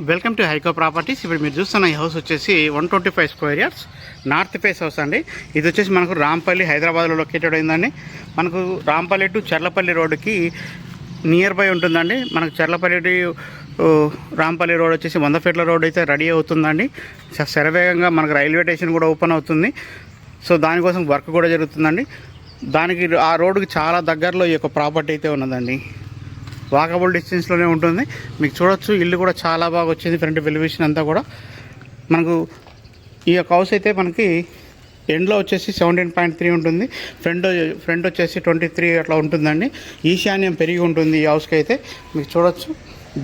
Welcome to హైకో properties. ఇప్పుడు మీరు చూస్తున్న ఈ హౌస్ వచ్చేసి one twenty five square years north face house అండి. ఇది వచ్చేసి మనకు రాంపల్లి హైదరాబాద్లో లొకేటెడ్ అయిందండి. మనకు రాంపల్లి టు చర్లపల్లి రోడ్డుకి నియర్ బై ఉంటుందండి. మనకు చర్లపల్లి రాంపల్లి రోడ్ వచ్చేసి వంద ఫీట్ల రోడ్ అయితే రెడీ అవుతుందండి. శరవేగంగా మనకు రైల్వే స్టేషన్ కూడా ఓపెన్ అవుతుంది. సో దానికోసం వర్క్ కూడా జరుగుతుందండి. దానికి ఆ రోడ్డుకి చాలా దగ్గరలో ఈ యొక్క ప్రాపర్టీ అయితే ఉన్నదండి. వాకబుల్ డిస్టెన్స్లోనే ఉంటుంది. మీకు చూడొచ్చు ఇల్లు కూడా చాలా బాగా వచ్చింది ఫ్రంట్ వెలివేషన్ అంతా కూడా. మనకు ఈ యొక్క హౌస్ అయితే మనకి ఎండ్లో వచ్చేసి సెవెంటీన్ పాయింట్ త్రీ ఉంటుంది. ఫ్రంట్ ఫ్రంట్ వచ్చేసి ట్వంటీ త్రీ అట్లా ఉంటుందండి. ఈశాన్యం పెరిగి ఉంటుంది ఈ హౌస్కి అయితే. మీకు చూడొచ్చు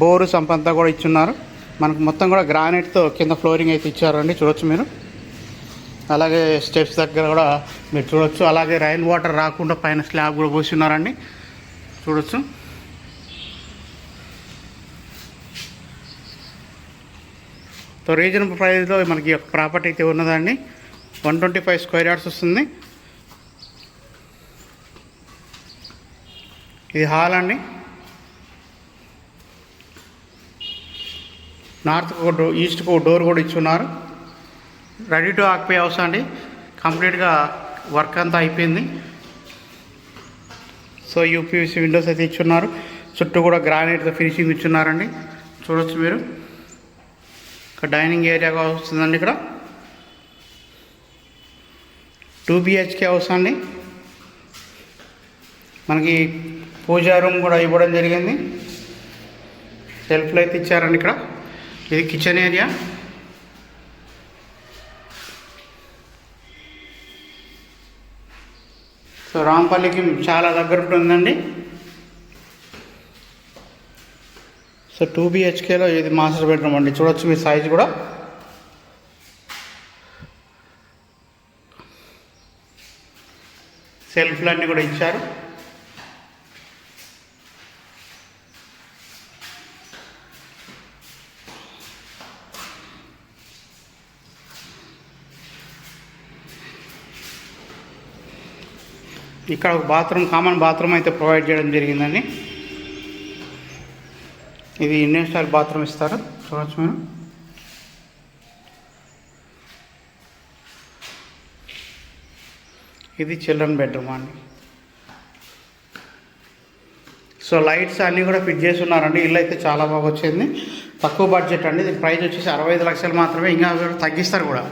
బోరు సంపంతా కూడా ఇచ్చున్నారు. మనకు మొత్తం కూడా గ్రానైట్తో కింద ఫ్లోరింగ్ అయితే ఇచ్చారండి చూడొచ్చు మీరు. అలాగే స్టెప్స్ దగ్గర కూడా మీరు చూడొచ్చు. అలాగే రైన్ వాటర్ రాకుండా పైన స్లాబ్ కూడా పోసి ఉన్నారండి. చూడొచ్చు. సో రీజనబుల్ ప్రైస్లో మనకి ఒక ప్రాపర్టీ అయితే ఉన్నదండి. One twenty five square yards వస్తుంది. ఇది హాల్ అండి. నార్త్కు ఒక డో ఈస్ట్కు ఒక డోర్ కూడా ఇచ్చున్నారు. రెడీ టు ఆక్యుపై హౌస్ అండి. కంప్లీట్గా వర్క్ అంతా అయిపోయింది. సో యూపీవీసీ విండోస్ అయితే ఇచ్చున్నారు. చుట్టూ కూడా గ్రానైట్తో ఫినిషింగ్ ఇచ్చున్నారండి. చూడొచ్చు మీరు. ఇక్కడ డైనింగ్ ఏరియాగా వస్తుందండి ఇక్కడ. టూ బిహెచ్కే హౌస్ అండి. మనకి పూజా రూమ్ కూడా ఇవ్వడం జరిగింది. సెల్ఫ్లు అయితే ఇచ్చారండి ఇక్కడ. ఇది కిచెన్ ఏరియా. సో రాంపల్లికి చాలా దగ్గర ఉంటుందండి. సో టూ బిహెచ్కేలో ఇది మాస్టర్ బెడ్రూమ్ అండి. చూడొచ్చు మీ సైజ్ కూడా. సెల్ఫ్లు అన్నీ కూడా ఇచ్చారు. ఇక్కడ ఒక బాత్రూమ్ కామన్ బాత్రూమ్ అయితే ప్రొవైడ్ చేయడం జరిగిందండి. ఇది ఇండియన్ స్టైల్ బాత్రూమ్ ఇస్తారు? చూడవచ్చు మీరు. ఇది చిల్డ్రన్ బెడ్రూమ్ అండి. సో లైట్స్ అన్నీ కూడా ఫిట్ చేసి ఉన్నారండి. ఇల్లు అయితే చాలా బాగా వచ్చింది. తక్కువ బడ్జెట్ అండి. ఇది ప్రైస్ వచ్చేసి అరవై ఐదు లక్షలు మాత్రమే. ఇంకా తగ్గిస్తారు కూడా.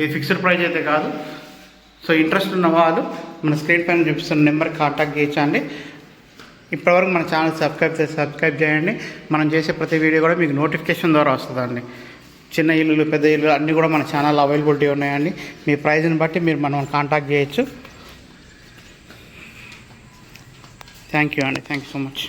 ఇది ఫిక్స్డ్ ప్రైస్ అయితే కాదు. సో ఇంట్రెస్ట్ ఉన్న వాళ్ళు మన స్క్రీన్ పైన చూపిస్తున్న నెంబర్కి కాంటాక్ట్ చేయొచ్చండి. ఇప్పటివరకు మన ఛానల్ సబ్స్క్రైబ్ చేసి సబ్స్క్రైబ్ చేయండి. మనం చేసే ప్రతి వీడియో కూడా మీకు నోటిఫికేషన్ ద్వారా వస్తుందండి. చిన్న ఇల్లులు పెద్ద ఇల్లు అన్నీ కూడా మన ఛానల్ అవైలబిలిటీ ఉన్నాయండి. మీ ప్రైజ్ని బట్టి మీరు మనం కాంటాక్ట్ చేయొచ్చు. థ్యాంక్ యూ అండి. Thank you so much.